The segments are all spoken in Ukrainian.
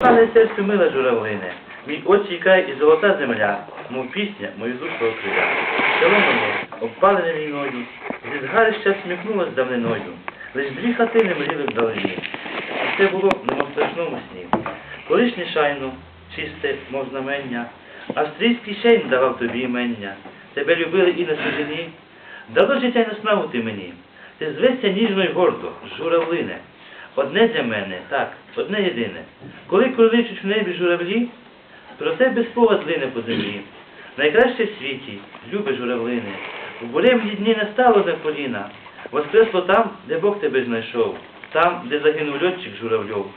Пане серцю мила журавлине, мій очі край і золота земля, мов пісня, мою душу окриля. Село моє, обпалене війною, зі згарища сміхнулось давниною, лиш дві хатини мріли вдалині. І це було немов страшному сні. Колишнє шайно, чисте, мов знамення, австрійський шейн давав тобі імення. Тебе любили і на чужині, дало життя й наснагу ти мені. Ти звешся ніжно й гордо, журавлине. Одне для мене, так, одне єдине. Коли кроличуть в небі журавлі, про тебе спогад злине по землі. Найкраще в світі, любе журавлине, в буремні дні не стало на коліна, воскресло там, де Бог тебе знайшов, там, де загинув льотчик журавльов.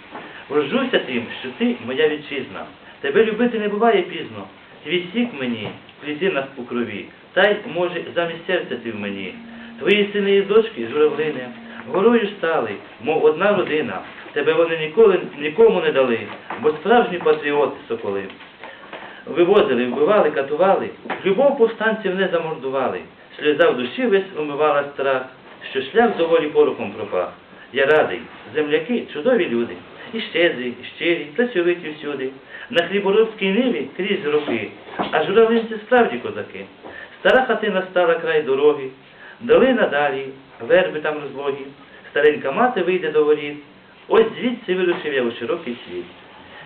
Горжуся тим, що ти моя вітчизна. Тебе любити не буває пізно. Твій сік мені, клітинах у крові, та й, може, замість серця ти в мені. Твої сини і дочки, журавлине, горою стали, мов одна родина. Тебе вони ніколи нікому не дали, бо справжні патріоти соколи. Вивозили, вбивали, катували, любов повстанців не замордували. Сльоза в душі весь умивала страх, що шлях до волі порохом пропах. Я радий, земляки чудові люди, і щедрі, і щирі, працьовиті всюди. На хліборобській ниві крізь роки, а журавлинці справді козаки. Стара хатина стала край дороги, долина далі, верби там розлогі, старенька мати вийде до воріт. Ось звідси вирушив я у широкий світ.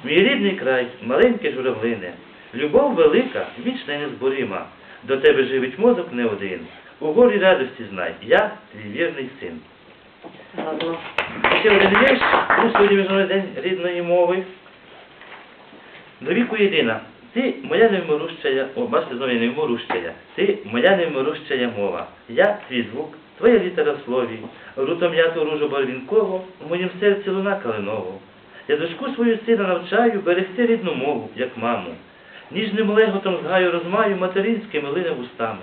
Мій рідний край, маленьке журавлине, любов велика, вічна і незборима. До тебе живить мозок не один. У горі радості знай, я твій вірний син. Ще один вірш, у сьогодні Міжнародний день рідної мови. До віку єдина. Ти моя невмирущая, о, бачите, знову я невмирущая. Ти моя невмирущая мова. Я твій звук, твоя літера в слові. Рутом я ту ружу барвінкову, в моїм серці луна калинову. Я дочку свою сина навчаю берегти рідну мову, як маму. Ніжним леготом з гаю розмаю материнськими лине вустами.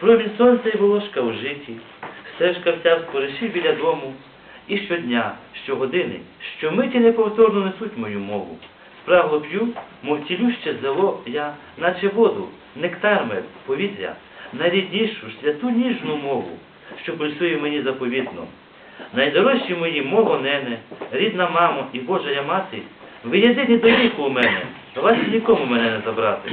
Промінь сонця і волошка у житті, стежка вся в спориші біля дому. І щодня, щогодини, щомиті неповторно несуть мою мову. Спрагло п'ю, мов цілюще зело я, наче воду, нектар мед, повітря, найріднішу, святу ніжну мову, що пульсує мені заповітно. Найдорожчі мої мого нене, рідна мамо і Божа я мати, ви єдині до віку у мене, вас нікому мене не забрати.